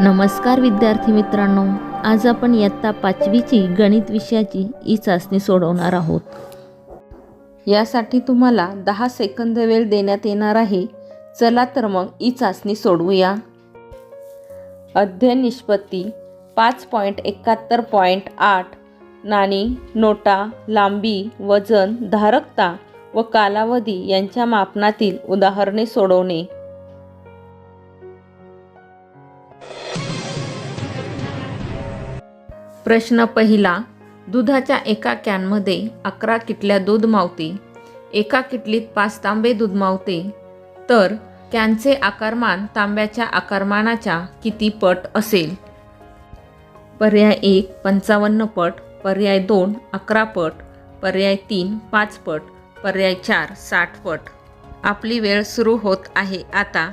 नमस्कार विद्यार्थी मित्रांनो आज आपण इयत्ता पाचवीची गणित विषयाची ई चाचणी सोडवणार आहोत. यासाठी तुम्हाला दहा सेकंद वेळ देण्यात येणार आहे. चला तर मग ई चाचणी सोडवूया. अध्ययन निष्पत्ती पाच पॉईंट एकाहत्तर पॉईंट आठ नाणी नोटा लांबी वजन धारकता व कालावधी यांच्या मापनातील उदाहरणे सोडवणे. प्रश्न पहिला दुधाच्या एका कॅनमध्ये अकरा किटल्या दूध मावते. एका किटलीत पाच तांबे दूध मावते. तर कॅनचे आकारमान तांब्याच्या आकारमानाच्या किती पट असेल? पर्याय एक पंचावन्न पट. पर्याय दोन अकरा पट. पर्याय तीन पाच पट. पर्याय चार साठ पट. आपली वेळ सुरू होत आहे. आता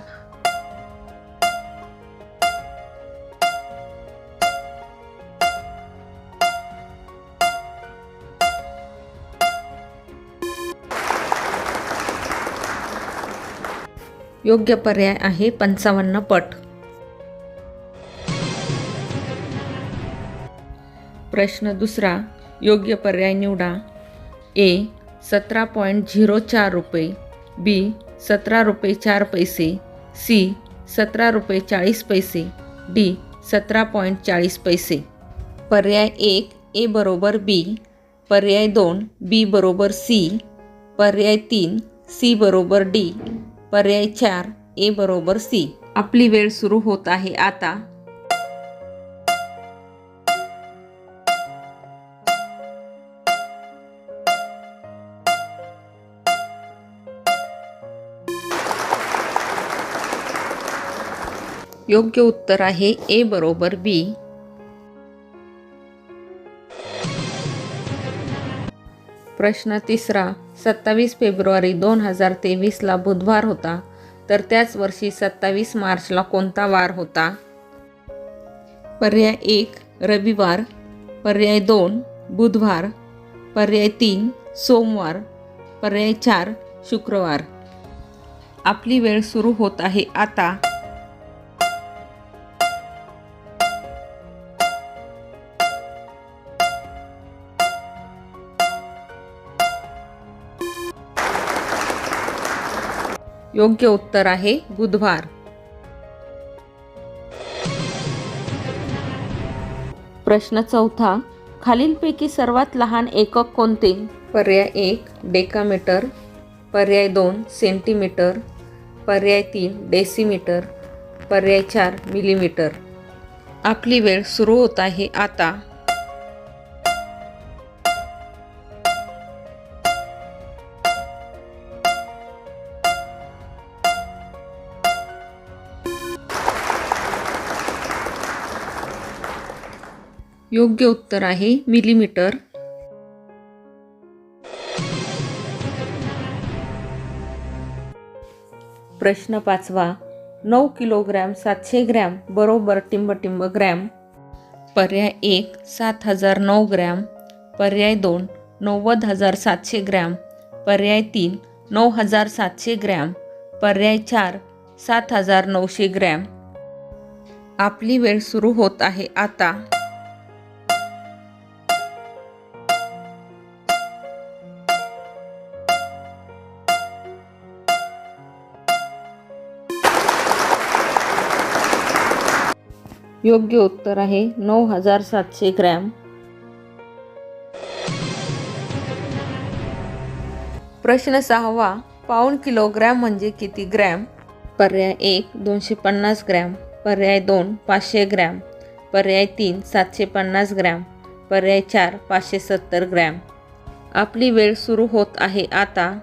योग्य पर्याय आहे पंचावन्न पट. प्रश्न दुसरा योग्य पर्याय निवडा. ए सतरा पॉईंट झिरो चार रुपये. बी सतरा रुपये चार पैसे. सी सतरा रुपये चाळीस पैसे. डी सतरा पॉईंट चाळीस पैसे. पर्याय एक ए बरोबर बी. पर्याय दोन बी बरोबर सी. पर्याय तीन सी बरोबर डी. पर्याय चार ए बरोबर सी. आपली वेळ सुरू होत आहे आता. योग्य उत्तर आहे ए बरोबर बी. प्रश्न तिसरा सत्तावीस फेब्रुवारी दोन हजार तेवीसला बुधवार होता तर त्याच वर्षी सत्तावीस मार्चला कोणता वार होता? पर्याय एक रविवार. पर्याय दोन बुधवार. पर्याय तीन सोमवार. पर्याय चार शुक्रवार. आपली वेळ सुरू होत आहे आता. योग्य उत्तर आहे बुधवार. प्रश्न चौथा खालीलपैकी सर्वात लहान एकक कोणते? पर्याय एक डेकामीटर. पर्याय दोन सेंटीमीटर. पर्याय तीन डेसिमीटर. पर्याय चार मिलीमीटर. आपली वेळ सुरू होत आहे आता. योग्य उत्तर आहे मिलीमीटर. प्रश्न पाचवा नऊ किलोग्रॅम सातशे ग्रॅम बरोबर टिंबटिंब ग्रॅम. पर्याय एक सात हजार नऊ ग्रॅम. पर्याय दोन नव्वद हजार सातशे ग्रॅम. पर्याय तीन नऊ हजार सातशे ग्रॅम. पर्याय चार सात हजार नऊशे ग्रॅम. आपली वेळ सुरू होत आहे आता. योग्य उत्तर आहे नऊ हजार सातशे ग्रॅम. प्रश्न सहावा पाऊण किलोग्रॅम म्हणजे किती ग्रॅम? पर्याय एक दोनशे पन्नास ग्रॅम. पर्याय दोन पाचशे ग्रॅम. पर्याय तीन सातशे पन्नास ग्रॅम. पर्याय चार पाचशे सत्तर ग्रॅम. आपली वेळ सुरू होत आहे आता.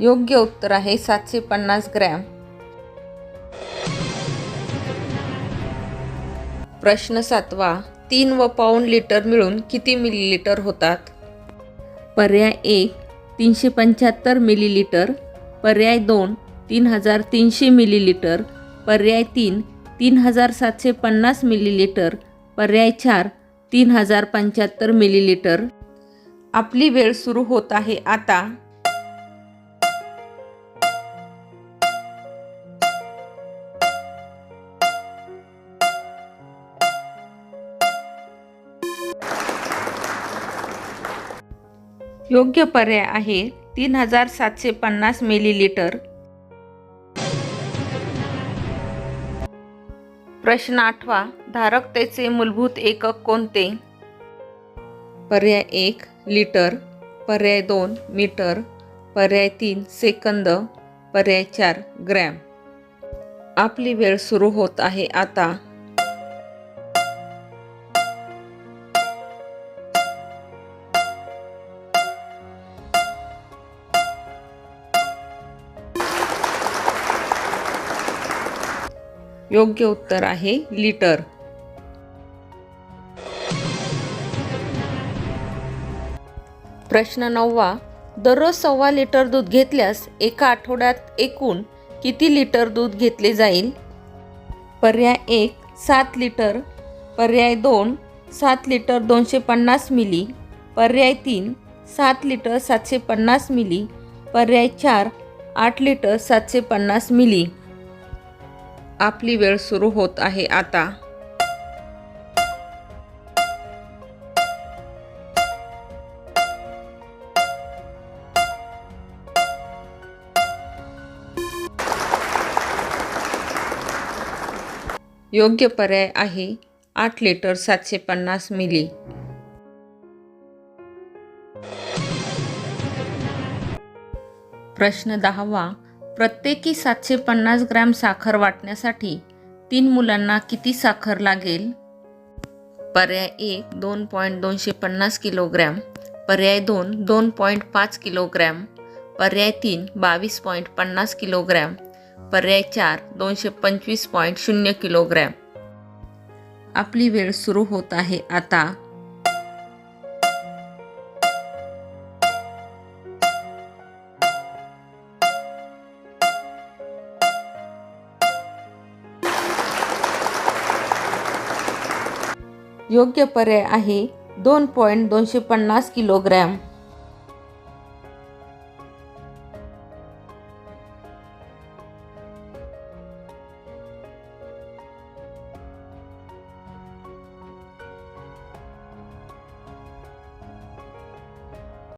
योग्य उत्तर आहे सातशे पन्नास ग्रॅम. प्रश्न सातवा तीन व पाऊण लिटर मिळून किती मिलीलिटर होतात? पर्याय एक तीनशे पंच्याहत्तर मिलीलिटर पर्याय दोन तीन हजार तीनशे मिलीलिटर पर्याय तीन तीन हजार सातशे पन्नास मिलीलिटर पर्याय चार तीन हजार पंच्याहत्तर मिलीलिटर आपली वेळ सुरू होत आहे आता. योग्य पर्याय आहे तीन हजार सातशे पन्नास मिलीलिटर. प्रश्न आठवा धारकतेचे मूलभूत एकक कोणते? पर्याय एक लिटर. पर्याय दोन मीटर. पर्याय तीन सेकंद. पर्याय चार ग्रॅम. आपली वेळ सुरू होत आहे आता. योग्य उत्तर आहे लिटर. प्रश्न नववा दररोज सव्वा लिटर दूध घेतल्यास एका आठवड्यात एकूण किती लिटर दूध घेतले जाईल? पर्याय एक सात लिटर. पर्याय दोन सात लिटर दोनशे पन्नास मिली. पर्याय तीन सात लिटर सातशे पन्नास मिली. पर्याय चार आठ लिटर सातशे पन्नास मिली. आपली वेळ सुरू होत आहे आता. योग्य पर्याय आहे आठ लिटर सातशे पन्नास मिली. प्रश्न दहावा प्रत्येकी सातशे पन्नास ग्रॅम साखर वाटण्यासाठी तीन मुलांना किती साखर लागेल? पर्याय एक दोन पॉईंट दोनशे पन्नास किलोग्रॅम. पर्याय दोन दोन पॉईंट पाच किलोग्रॅम. पर्याय तीन बावीस पॉईंट पन्नास किलोग्रॅम. पर्याय चार दोनशे पंचवीस पॉईंट शून्य किलोग्रॅम. आपली वेळ सुरू होत आहे आता. योग्य पर्याय आहे दोन पॉईंट दोनशे पन्नास किलोग्रॅम.